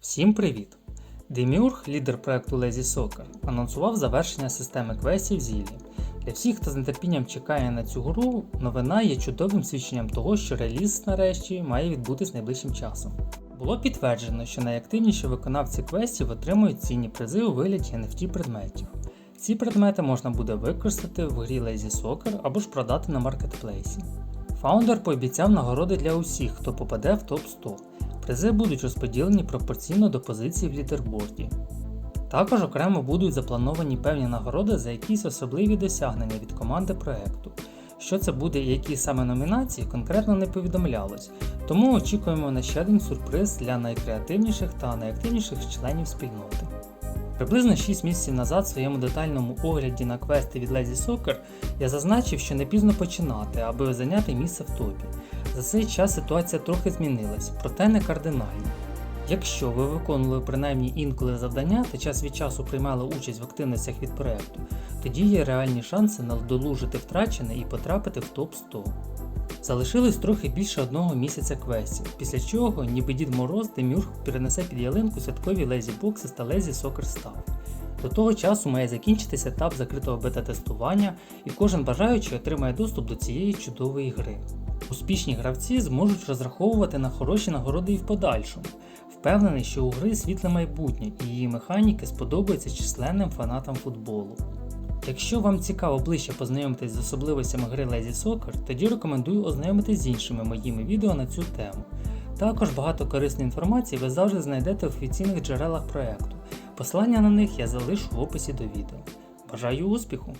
Всім привіт! Деміург, лідер проекту Lazy Soccer, анонсував завершення системи квестів Зілі. Для всіх, хто з нетерпінням чекає на цю гру, новина є чудовим свідченням того, що реліз нарешті має відбутись найближчим часом. Було підтверджено, що найактивніші виконавці квестів отримують цінні призи у вигляді NFT предметів. Ці предмети можна буде використати в грі Lazy Soccer або ж продати на маркетплейсі. Фаундер пообіцяв нагороди для усіх, хто попаде в топ 100. Призи будуть розподілені пропорційно до позицій в лідерборді. Також окремо будуть заплановані певні нагороди за якісь особливі досягнення від команди проекту. Що це буде і які саме номінації, конкретно не повідомлялось, тому очікуємо на ще один сюрприз для найкреативніших та найактивніших членів спільноти. Приблизно 6 місяців назад в своєму детальному огляді на квести від Lazy Soccer я зазначив, що не пізно починати, аби зайняти місце в топі. За цей час ситуація трохи змінилась, проте не кардинально. Якщо ви виконували принаймні інколи завдання та час від часу приймали участь в активностях від проекту, тоді є реальні шанси надолужити втрачене і потрапити в топ 100. Залишилось трохи більше одного місяця квестів, після чого, ніби Дід Мороз, Демюрг перенесе під ялинку святкові лезі бокси та лезі Soccer Staff. До того часу має закінчитися етап закритого бета-тестування, і кожен бажаючий отримає доступ до цієї чудової гри. Успішні гравці зможуть розраховувати на хороші нагороди і в подальшому. Впевнений, що у гри світле майбутнє і її механіки сподобаються численним фанатам футболу. Якщо вам цікаво ближче познайомитись з особливостями гри Lazy Soccer, тоді рекомендую ознайомитись з іншими моїми відео на цю тему. Також багато корисної інформації ви завжди знайдете в офіційних джерелах проекту. Посилання на них я залишу в описі до відео. Бажаю успіху!